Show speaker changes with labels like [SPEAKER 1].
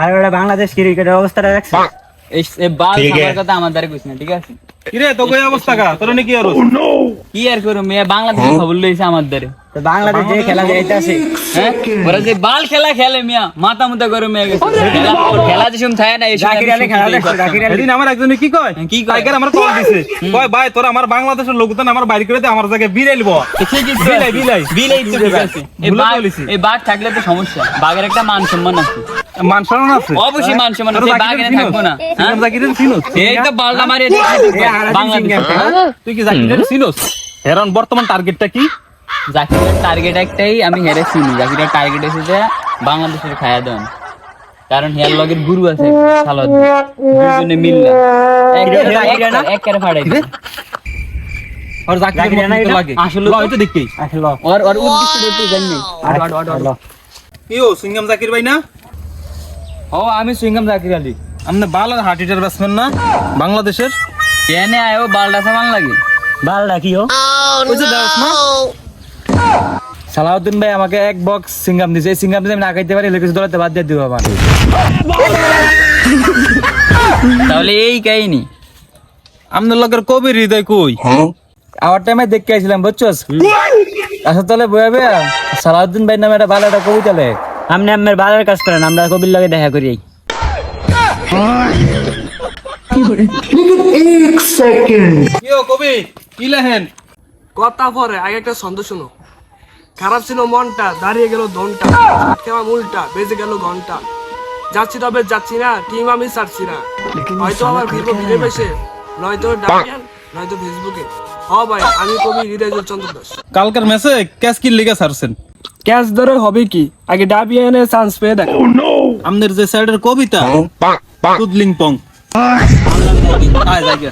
[SPEAKER 1] আর ওরা বাংলাদেশ ক্রিকেটের অবস্থাটা দেখছে।
[SPEAKER 2] এই এই বাল আমার কথা আমার দ্বারা কইছ না ঠিক আছে?
[SPEAKER 3] কিরে তো কই অবস্থা কা তোর নাকি আর
[SPEAKER 2] কি আর করো মেয়ে বাংলাদেশ খবর লইছে আমার দ্বারে।
[SPEAKER 1] তো বাংলাদেশ যে খেলা যাইতেছে।
[SPEAKER 2] হ্যাঁ? ওরা যে বাল খেলা খেলে মিয়া মাথা মুতা করে মেয়ে গেছে। খেলা খেলা যে থাকে না এই
[SPEAKER 1] জাকির আলী খেলা
[SPEAKER 2] শুনতেই
[SPEAKER 1] জাকির আলী
[SPEAKER 3] এদিন আমার একজনে কি কয়?
[SPEAKER 2] কি কয়?
[SPEAKER 3] টাইগার আমার কল দিছে। কয় ভাই তোর আমার বাংলাদেশের লোকজন আমার বাইরে করে দে আমার জায়গায় বিরাইলব বিলাই, বিলাই।
[SPEAKER 2] বিলাই তো। ঠিক আছে। এই বাঘ থাকলে তো সমস্যা। বাঘের একটা মান সম্মান আছে।
[SPEAKER 3] মান সম্মান আছে?
[SPEAKER 2] অবশ্যই মান সম্মান আছে
[SPEAKER 3] তোর
[SPEAKER 2] এই বাঘ
[SPEAKER 3] জাকিরের
[SPEAKER 2] এনে
[SPEAKER 3] চিনোস?
[SPEAKER 2] থাকব না হ্যাঁ?
[SPEAKER 3] জাকিরের চিনোস?
[SPEAKER 2] এই তো বালটা মারি বাংলাদেশ
[SPEAKER 1] সিং এর খেলা।
[SPEAKER 3] তুই কি জাকিরের চিনোস হেরন বর্তমান টার্গেটটা কি?
[SPEAKER 2] জাকিরের টার্গেট একটাই আমি হেরে চিনি জাকিরের টার্গেট এসে যে বাংলাদেশের খায়া দেন। কারণ হেয়ার লগের গুরু আছে সালাদ। দুজনে মিললা।
[SPEAKER 1] জাকির
[SPEAKER 2] এক করে ফাড়াই দিবে।
[SPEAKER 3] আর
[SPEAKER 1] জাকির না
[SPEAKER 3] লাগে।
[SPEAKER 2] আসলে তো-
[SPEAKER 3] দেখি।
[SPEAKER 1] আসলো
[SPEAKER 2] উদ্দেশ্য জানি
[SPEAKER 1] আসলো
[SPEAKER 3] ইও সিঙ্গাম জাকির ভাই না?
[SPEAKER 2] ও আমি সুইংগাম জাকির আলী।
[SPEAKER 3] আপনি বাল আর হার্ট হিটার ব্যাটসম্যান না? বাংলাদেশের?
[SPEAKER 2] কেনে আয়ো বালটা সামান লাগে
[SPEAKER 1] বাল রাখিও
[SPEAKER 3] ওই যে দাস না?
[SPEAKER 4] সালাউদ্দিন ভাই আমাকে এক বক্স সিঙ্গাম দিছে। এই সিঙ্গাম যদি আমি না খাইতে পারি লেগে দৌড়াতে বাদ দিয়ে দিব আমার
[SPEAKER 2] তাহলে এই কাহিনী।
[SPEAKER 3] আপনার লগের কবির হৃদয় কই?
[SPEAKER 4] আমার টাইমে দেখতে আসছিলাম বুঝছস? আসলে তাহলে বয়ে বে সালাউদ্দিন ভাই নামে একটা ভালো একটা কবিতা লেখ।
[SPEAKER 1] আপনি আমার বালের কাজ করেন আমরা কবির লগে দেখা করি
[SPEAKER 3] কিও কবি কি লেহেন
[SPEAKER 5] কথা পরে আগে একটা ছন্দ শুনো। খারাপ ছিল মনটা দাঁড়িয়ে গেল দনটা। মূলটা বেজে গেল ঘণ্টা। যাচ্ছি তবে যাচ্ছি না টিম আমি ছাড়ছি না। হয়তো আমার ভিভো ফিরে পেছে নয়তো ডাকিয়ান নয়তো ফেসবুকে। হ ভাই আমি কবি হৃদয় চন্দ্র দাস।
[SPEAKER 3] কালকের ম্যাচে ক্যাশ কি লিগে ছাড়ছেন।
[SPEAKER 5] ক্যাচ ধরে হবে কি? আগে ডাবিয়ানে চান্স পেয়ে দেখো।
[SPEAKER 3] আমাদের যে স্যারের কবিতা তুদলিং পং। আয় জায়গা